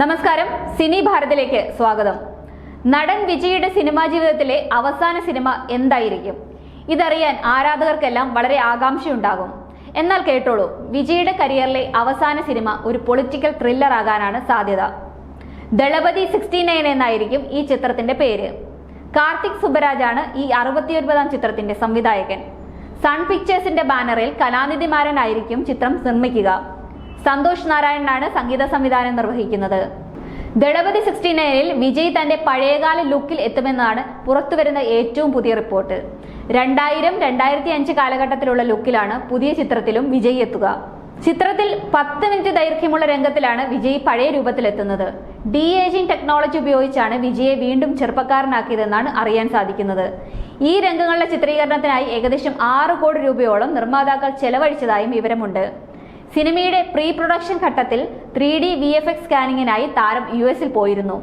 നമസ്കാരം സിനി ഭാരതിലേക്ക് സ്വാഗതം. നടൻ വിജയുടെ സിനിമാ ജീവിതത്തിലെ അവസാന സിനിമ എന്തായിരിക്കും? ഇതറിയാൻ ആരാധകർക്കെല്ലാം വളരെ ആകാംക്ഷയുണ്ടാകും. എന്നാൽ കേട്ടോളൂ വിജയുടെ കരിയറിലെ അവസാന സിനിമ ഒരു പൊളിറ്റിക്കൽ ത്രില്ലർ ആകാനാണ് സാധ്യത. ദളപതി സിക്സ്റ്റി നയൻ എന്നായിരിക്കും ഈ ചിത്രത്തിന്റെ പേര്. കാർത്തിക് സുബരാജാണ് ഈ അറുപത്തിയൊൻപതാം ചിത്രത്തിന്റെ സംവിധായകൻ. സൺ പിക്ചേഴ്സിന്റെ ബാനറിൽ കലാനിധിമാരനായിരിക്കും ചിത്രം നിർമ്മിക്കുക. സന്തോഷ് നാരായണനാണ് സംഗീത സംവിധാനം നിർവഹിക്കുന്നത്. ദളപതി സിക്സ്റ്റി നയനിൽ വിജയ് തന്റെ പഴയകാല ലുക്കിൽ എത്തുമെന്നാണ് പുറത്തുവരുന്ന ഏറ്റവും പുതിയ റിപ്പോർട്ട്. രണ്ടായിരം രണ്ടായിരത്തി അഞ്ച് കാലഘട്ടത്തിലുള്ള ലുക്കിലാണ് പുതിയ ചിത്രത്തിലും വിജയ് എത്തുക. ചിത്രത്തിൽ പത്ത് മിനിറ്റ് ദൈർഘ്യമുള്ള രംഗത്തിലാണ് വിജയ് പഴയ രൂപത്തിലെത്തുന്നത്. ഡി ഏജിംഗ് ടെക്നോളജി ഉപയോഗിച്ചാണ് വിജയെ വീണ്ടും ചെറുപ്പക്കാരനാക്കിയതെന്നാണ് അറിയാൻ സാധിക്കുന്നത്. ഈ രംഗങ്ങളുടെ ചിത്രീകരണത്തിനായി ഏകദേശം ആറ് കോടി രൂപയോളം നിർമ്മാതാക്കൾ ചെലവഴിച്ചതായും വിവരമുണ്ട്. സിനിമയുടെ പ്രീ പ്രൊഡക്ഷൻ ഘട്ടത്തിൽ three D V F X സ്കാനിങ്ങിനായി താരം യു എസിൽ പോയിരുന്നു.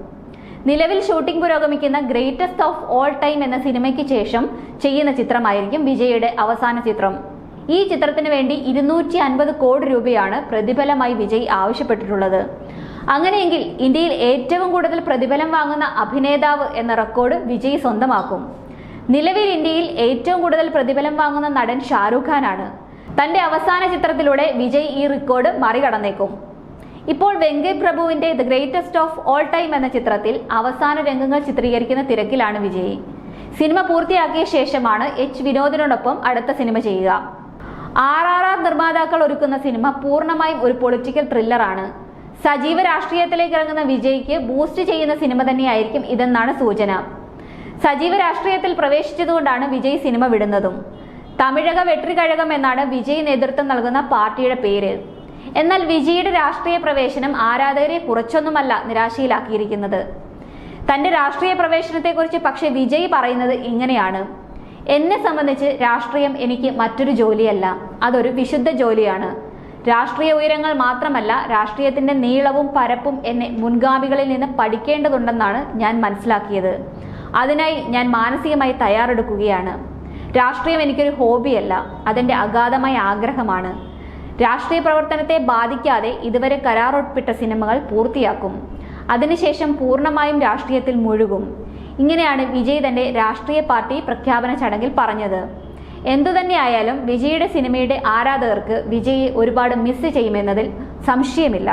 നിലവിൽ ഷൂട്ടിംഗ് പുരോഗമിക്കുന്ന ഗ്രേറ്റസ്റ്റ് ഓഫ് ഓൾ ടൈം എന്ന സിനിമയ്ക്ക് ശേഷം ചെയ്യുന്ന ചിത്രമായിരിക്കും വിജയുടെ അവസാന ചിത്രം. ഈ ചിത്രത്തിന് വേണ്ടി ഇരുന്നൂറ്റി അൻപത് കോടി രൂപയാണ് പ്രതിഫലമായി വിജയ് ആവശ്യപ്പെട്ടിട്ടുള്ളത്. അങ്ങനെയെങ്കിൽ ഇന്ത്യയിൽ ഏറ്റവും കൂടുതൽ പ്രതിഫലം വാങ്ങുന്ന അഭിനേതാവ് എന്ന റെക്കോർഡ് വിജയ് സ്വന്തമാക്കും. നിലവിൽ ഇന്ത്യയിൽ ഏറ്റവും കൂടുതൽ പ്രതിഫലം വാങ്ങുന്ന നടൻ ഷാരൂഖ് ഖാനാണ്. തന്റെ അവസാന ചിത്രത്തിലൂടെ വിജയ് ഈ റെക്കോർഡ് മറികടന്നേക്കും. ഇപ്പോൾ വെങ്കയ് പ്രഭുവിന്റെ the greatest of all time എന്ന ചിത്രത്തിൽ അവസാന രംഗങ്ങൾ ചിത്രീകരിക്കുന്ന തിരക്കിലാണ് വിജയ്. സിനിമ പൂർത്തിയാക്കിയ ശേഷമാണ് എച്ച് വിനോദിനോടൊപ്പം അടുത്ത സിനിമ ചെയ്യുക. ആർ ആർ ആർ നിർമ്മാതാക്കൾ ഒരുക്കുന്ന സിനിമ പൂർണമായും ഒരു പൊളിറ്റിക്കൽ ത്രില്ലറാണ് സജീവ രാഷ്ട്രീയത്തിലേക്ക് ഇറങ്ങുന്ന വിജയ്ക്ക് ബൂസ്റ്റ് ചെയ്യുന്ന സിനിമ തന്നെയായിരിക്കും ഇതെന്നാണ് സൂചന. സജീവ രാഷ്ട്രീയത്തിൽ പ്രവേശിച്ചതുകൊണ്ടാണ് വിജയ് സിനിമ വിടുന്നതും. തമിഴക വെട്രികഴകം എന്നാണ് വിജയ് നേതൃത്വം നൽകുന്ന പാർട്ടിയുടെ പേര്. എന്നാൽ വിജയുടെ രാഷ്ട്രീയ പ്രവേശനം ആരാധകരെ കുറച്ചൊന്നുമല്ല നിരാശയിലാക്കിയിരിക്കുന്നത്. തന്റെ രാഷ്ട്രീയ പ്രവേശനത്തെക്കുറിച്ച് പക്ഷെ വിജയ് പറയുന്നത് ഇങ്ങനെയാണ്. എന്നെ സംബന്ധിച്ച് രാഷ്ട്രീയം എനിക്ക് മറ്റൊരു ജോലിയല്ല. അതൊരു വിശുദ്ധ ജോലിയാണ്. രാഷ്ട്രീയ ഉയരങ്ങൾ മാത്രമല്ല രാഷ്ട്രീയത്തിന്റെ നീളവും പരപ്പും എന്നെ മുൻഗാമികളിൽ നിന്ന് പഠിക്കേണ്ടതുണ്ടെന്നാണ് ഞാൻ മനസ്സിലാക്കിയത്. അതിനായി ഞാൻ മാനസികമായി തയ്യാറെടുക്കുകയാണ്. രാഷ്ട്രീയം എനിക്കൊരു ഹോബിയല്ല. അതെന്റെ അഗാധമായ ആഗ്രഹമാണ്. രാഷ്ട്രീയ പ്രവർത്തനത്തെ ബാധിക്കാതെ ഇതുവരെ കരാറൊപ്പിട്ട സിനിമകൾ പൂർത്തിയാക്കും. അതിനുശേഷം പൂർണമായും രാഷ്ട്രീയത്തിൽ മുഴുകും. ഇങ്ങനെയാണ് വിജയ് തന്റെ രാഷ്ട്രീയ പാർട്ടി പ്രഖ്യാപന ചടങ്ങിൽ പറഞ്ഞത്. എന്തുതന്നെയായാലും വിജയുടെ സിനിമയുടെ ആരാധകർക്ക് വിജയെ ഒരുപാട് മിസ് ചെയ്യുമെന്നതിൽ സംശയമില്ല.